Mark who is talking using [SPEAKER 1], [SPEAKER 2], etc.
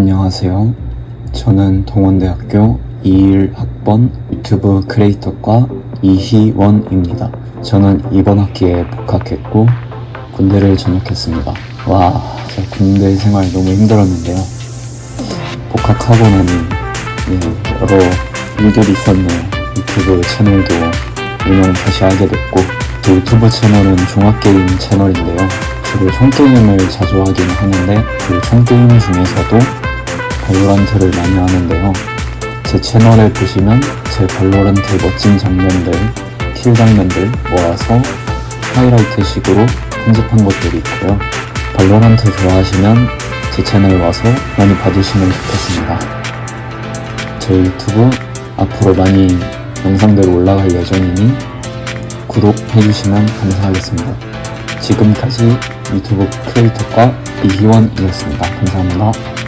[SPEAKER 1] 안녕하세요. 저는 동원대학교 21학번 유튜브 크리에이터과 이희원입니다. 저는 이번 학기에 복학했고 군대를 전역했습니다. 와, 저 군대 생활 너무 힘들었는데요. 복학하고 나니 네, 여러 일들이 있었네요. 유튜브 채널도 운영 다시 하게 됐고 제 유튜브 채널은 종합게임 채널인데요. 주로 총게임을 자주 하긴 하는데 그 총게임 중에서도 발로란트를 많이 하는데요. 제 채널에 보시면 제 발로란트 멋진 장면들, 킬 장면들 모아서 하이라이트 식으로 편집한 것들이 있고요. 발로란트 좋아하시면 제 채널 와서 많이 봐주시면 좋겠습니다. 제 유튜브 앞으로 많이 영상들 올라갈 예정이니 구독해주시면 감사하겠습니다. 지금까지 유튜브 크리에이터과 이희원이었습니다. 감사합니다.